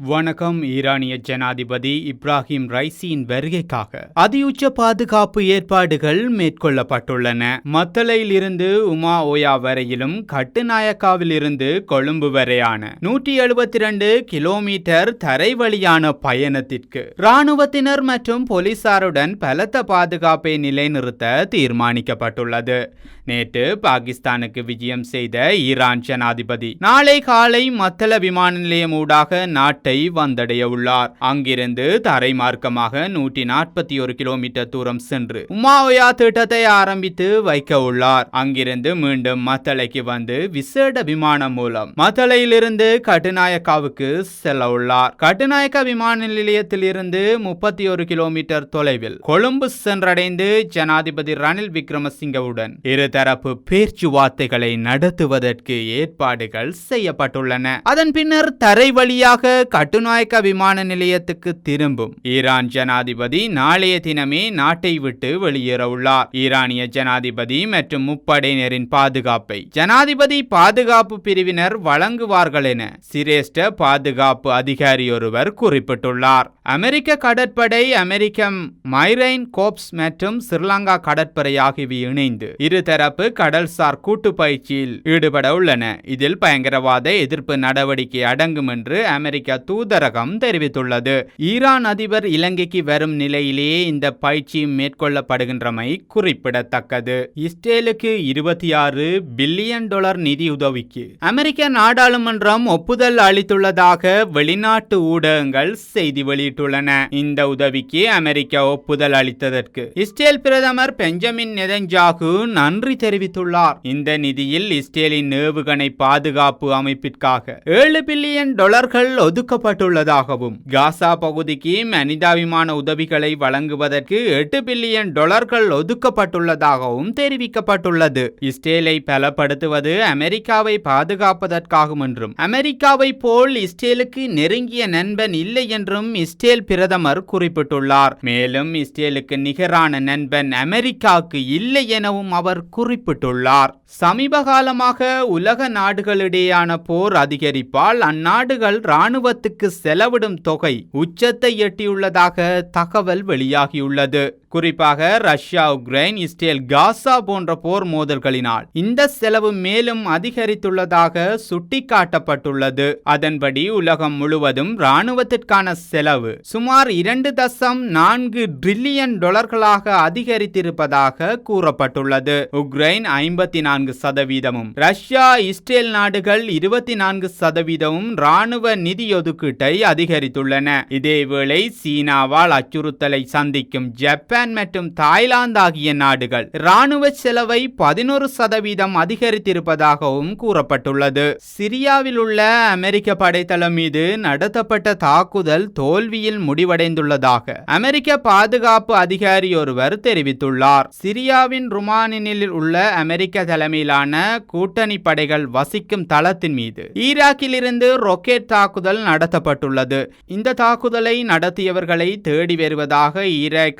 வணக்கம் ஈரானிய ஜனாதிபதி இப்ராஹிம் ரைசியின் வருகைக்காக. அதியுச்ச பாதுகாப்பு ஏற்பாடுகள் மேற்கொள்ளப்பட்டுள்ளன. மத்தளையிலிருந்து உமா ஓயா வரையிலும் கட்டுநாயக்காவில் இருந்து கொழும்பு வரையான நூற்றி எழுபத்தி ரெண்டு கிலோமீட்டர் தரை வழியான பயணத்திற்கு. இராணுவத்தினர் மற்றும் போலீசாருடன் பலத்த பாதுகாப்பை நிலைநிறுத்த தீர்மானிக்கப்பட்டுள்ளது. நேற்று பாகிஸ்தானுக்கு விஜயம் செய்த ஈரான் ஜனாதிபதி. நாளை காலை மத்தள விமான நிலையம் ஊடாக நாட்டு வந்தடைய உள்ளார் அங்கிருந்து தரை மார்க்கமாக நூற்றி நாற்பத்தி ஒரு கிலோமீட்டர் தூரம் சென்று உமாவையா திட்டத்தை ஆரம்பித்து வைக்க உள்ளார் அங்கிருந்து மீண்டும் மத்தளைக்கு வந்து விசேட விமானம் மூலம் மத்தளையிலிருந்து கட்டுநாயக்காவுக்கு செல்ல உள்ளார் கட்டுநாயக்கா விமான நிலையத்தில் இருந்து முப்பத்தி ஒரு கிலோமீட்டர் தொலைவில் கொழும்பு சென்றடைந்து ஜனாதிபதி ரணில் விக்ரமசிங்கவுடன் இருதரப்பு பேச்சுவார்த்தைகளை நடத்துவதற்கு ஏற்பாடுகள் செய்யப்பட்டுள்ளன. அதன் பின்னர் தரை வழியாக கட்டுநாயக்க விமான நிலையத்துக்கு திரும்பும். ஈரான் ஜனாதிபதி நாளைய தினமே நாட்டை விட்டு வெளியேறவுள்ளார். ஈரானிய ஜனாதிபதி மற்றும் முப்படையினரின் பாதுகாப்பை ஜனாதிபதி பாதுகாப்பு பிரிவினர் வழங்குவார்கள் என சிரேஷ்ட பாதுகாப்பு அதிகாரியொருவர் குறிப்பிட்டுள்ளார். அமெரிக்க கடற்படை அமெரிக்க மைரைன் கோப்ஸ் மற்றும் ஸ்ரீலங்கா கடற்படை ஆகியவை இணைந்து இருதரப்பு கடல்சார் கூட்டு பயிற்சியில் ஈடுபட உள்ளன இதில் பயங்கரவாத எதிர்ப்பு நடவடிக்கை அடங்கும் என்று அமெரிக்க தூதரகம் தெரிவித்துள்ளது. ஈரான் அதிபர் இலங்கைக்கு வரும் நிலையிலேயே இந்த பயிற்சி மேற்கொள்ளப்படுகின்றமை குறிப்பிடத்தக்கது. இஸ்ரேலுக்கு இருபத்தி ஆறு பில்லியன் டாலர் நிதியுதவிக்கு அமெரிக்க நாடாளுமன்றம் ஒப்புதல் அளித்துள்ளதாக வெளிநாட்டு ஊடகங்கள் செய்தி வெளியிட்டுள்ளன. இந்த உதவிக்கு அமெரிக்கா ஒப்புதல் அளித்ததற்கு இஸ்ரேல் பிரதமர் பெஞ்சமின் நெதன்ஜாகு நன்றி தெரிவித்துள்ளார். இந்த நிதியில் இஸ்ரேலின் ஏவுகணை பாதுகாப்பு அமைப்பிற்காக ஏழு பில்லியன் டாலர்கள் ஒதுக்கப்பட்டுள்ளதாகவும் காசா பகுதிக்கு மனிதாபிமான உதவிகளை வழங்குவதற்கு எட்டு பில்லியன் டாலர்கள் ஒதுக்கப்பட்டுள்ளதாகவும் தெரிவிக்கப்பட்டுள்ளது. இஸ்ரேலை பலப்படுத்துவது அமெரிக்காவை பாதுகாப்பதற்காகும் என்றும் அமெரிக்காவை போல் இஸ்ரேலுக்கு நெருங்கிய நண்பன் இல்லை என்றும் இஸ்ரேல் பிரதமர் குறிப்பிட்டுள்ளார். மேலும் இஸ்ரேலுக்கு நிகரான நண்பன் அமெரிக்காவுக்கு இல்லை எனவும் அவர் குறிப்பிட்டுள்ளார். சமீப காலமாக உலக நாடுகளிடையேயான போர் அதிகரிப்பால் அந்நாடுகள் இராணுவத்துக்கு செலவிடும் தொகை உச்சத்தை எட்டியுள்ளதாக தகவல் வெளியாகியுள்ளது. குறிப்பாக ரஷ்யா உக்ரைன் இஸ்ரேல் காசா போன்ற போர் மோதல்களினால் இந்த செலவு மேலும் அதிகரித்துள்ளதாக சுட்டிக்காட்டப்பட்டுள்ளது. அதன்படி உலகம் முழுவதும் இராணுவத்திற்கான செலவு சுமார் இரண்டு தசம் நான்கு டிரில்லியன் டாலர்களாக அதிகரித்திருப்பதாக கூறப்பட்டுள்ளது. உக்ரைன் ஐம்பத்தி நான்கு சதவீதமும் ரஷ்யா இஸ்ரேல் நாடுகள் இருபத்தி நான்கு சதவீதமும் இராணுவ நிதி ஒதுக்கீட்டை அதிகரித்துள்ளன. இதேவேளை சீனாவால் அச்சுறுத்தலை சந்திக்கும் ஜப்பான் மற்றும் தாய்லாந்து ஆகிய நாடுகள் இராணுவ செலவை பதினோரு சதவீதம் அதிகரித்திருப்பதாகவும் கூறப்பட்டுள்ளது. சிரியாவில் உள்ள அமெரிக்க படைத்தளம் மீது நடத்தப்பட்ட தாக்குதல் தோல்வியில் முடிவடைந்துள்ளதாக அமெரிக்க பாதுகாப்பு அதிகாரி ஒருவர் தெரிவித்துள்ளார். சிரியாவின் ருமானினில் உள்ள அமெரிக்க தலைமையிலான கூட்டணி படைகள் வசிக்கும் தளத்தின் மீது ஈராக்கிலிருந்து ரொக்கெட் தாக்குதல் நடத்தப்பட்டுள்ளது. இந்த தாக்குதலை நடத்தியவர்களை தேடி வருவதாக ஈராக்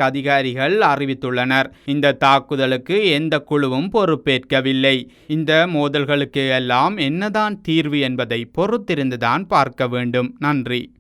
அதிகாரிகள் அறிவித்துள்ளனர். இந்த தாக்குதலுக்கு எந்த குழுவும் பொறுப்பேற்கவில்லை. இந்த மோதல்களுக்கு எல்லாம் என்னதான் தீர்வு என்பதை பொறுத்திருந்துதான் பார்க்க வேண்டும். நன்றி.